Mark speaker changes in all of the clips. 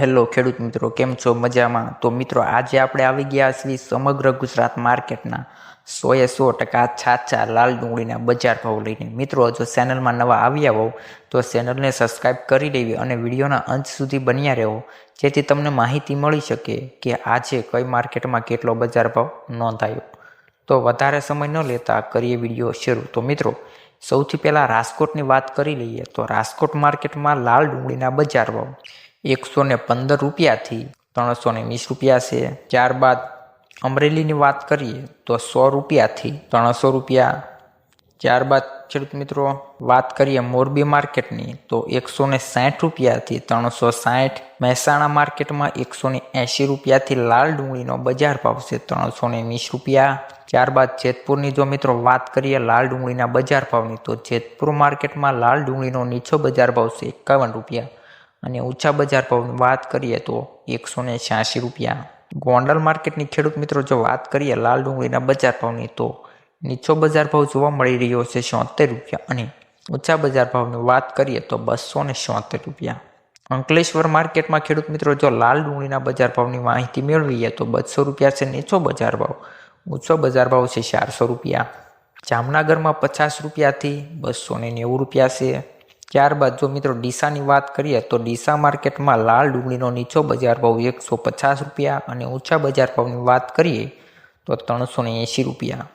Speaker 1: Hello ખેડૂત મિત્રો, કેમ છો? મજામાં? તો મિત્રો, આજે આપણે આવી ગયા છીએ સમગ્ર ગુજરાત માર્કેટના સોએ સો ટકા છાછા લાલ ડુંગળીના બજાર ભાવ લઈને. મિત્રો, જો ચેનલમાં નવા આવ્યા હોવ, તો ચેનલને સબસ્ક્રાઈબ કરી લેવી અને વિડીયોના અંત સુધી બન્યા રહો જેથી તમને માહિતી મળી શકે કે આજે કઈ માર્કેટમાં કેટલો બજાર ભાવ નોંધાયો. તો વધારે સમય ન લેતા કરીએ વીડિયો શરૂ. તો મિત્રો, સૌથી પહેલાં રાજકોટની વાત કરી લઈએ, તો રાજકોટ માર્કેટમાં લાલ ડુંગળીના બજાર ભાવ એકસો ને પંદર રૂપિયાથી ત્રણસો ને વીસ રૂપિયા છે. ત્યારબાદ અમરેલીની વાત કરીએ તો સો રૂપિયાથી ત્રણસો રૂપિયા. ત્યારબાદ ખેડૂત મિત્રો, વાત કરીએ મોરબી માર્કેટની તો એકસો ને સાઠ રૂપિયાથી ત્રણસો સાઠ. મહેસાણા માર્કેટમાં એકસો ને એંશી રૂપિયાથી લાલ ડુંગળીનો બજાર ભાવ છે ત્રણસો ને વીસ રૂપિયા. ત્યારબાદ જેતપુરની જો મિત્રો વાત કરીએ લાલ ડુંગળીના બજાર ભાવની તો જેતપુર માર્કેટમાં લાલ ડુંગળીનો નીચો બજાર ભાવ છે એકાવન રૂપિયા. અને ઊંચા બજાર ભાવની વાત કરીએ તો એકસો ને છ્યાસી રૂપિયા. ગોંડલ માર્કેટની ખેડૂત મિત્રો, જો વાત કરીએ લાલ ડુંગળીના બજાર ભાવની, તો નીચો બજાર ભાવ જોવા મળી રહ્યો છે છોતેર રૂપિયા અને ઊંચા બજાર ભાવની વાત કરીએ તો બસો ને રૂપિયા. અંકલેશ્વર માર્કેટમાં ખેડૂત મિત્રો, જો લાલ ડુંગળીના બજાર ભાવની માહિતી મેળવીએ તો બસો રૂપિયા છે નીચો બજાર ભાવ, ઊંચો બજાર ભાવ છે ચારસો રૂપિયા. જામનગરમાં પચાસ રૂપિયાથી બસો નેવું રૂપિયા છે. ત્યારબાદ જો મિત્રો ડીસાની વાત કરીએ તો ડીસા માર્કેટમાં લાલ ડુંગળીનો નીચો બજાર ભાવ એકસો પચાસ રૂપિયા અને ઊંચા બજાર ભાવની વાત કરીએ તો ત્રણસો ને એંશી રૂપિયા.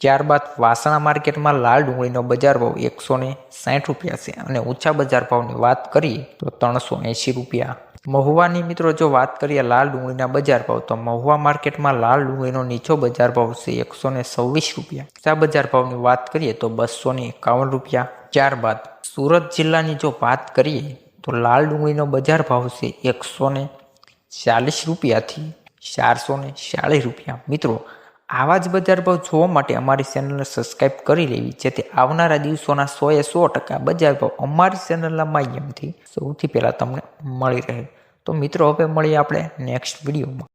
Speaker 1: ત્યારબાદ વાસણા માર્કેટમાં લાલ ડુંગળીનો બજાર ભાવ એકસો ને સાઠ રૂપિયા છે અને ઊંચા બજાર ભાવની વાત કરીએ તો ત્રણસો એંશી રૂપિયા. મહુવાની મિત્રો જો વાત કરીએ લાલ ડુંગળીના બજાર ભાવ તો મહુવા માર્કેટમાં લાલ ડુંગળીનો નીચો બજાર ભાવ છે એકસો ને છવ્વીસ રૂપિયા. ઊંચા બજાર ભાવની વાત કરીએ તો બસો ને એકાવન રૂપિયા. ત્યારબાદ સુરત જિલ્લાની જો વાત કરીએ, તો લાલ ડુંગળીનો બજાર ભાવ છે એકસો ને ચાલીસ રૂપિયાથી ચારસો ને ચાલીસ રૂપિયા. મિત્રો, આવા જ બજાર ભાવ જોવા માટે અમારી ચેનલને સબસ્ક્રાઈબ કરી લેવી, જેથી આવનારા દિવસોના સો એ સો ટકા બજાર ભાવ અમારી ચેનલના માધ્યમથી સૌથી પહેલાં તમને મળી રહે. તો મિત્રો, હવે મળીએ આપણે નેક્સ્ટ વિડીયોમાં.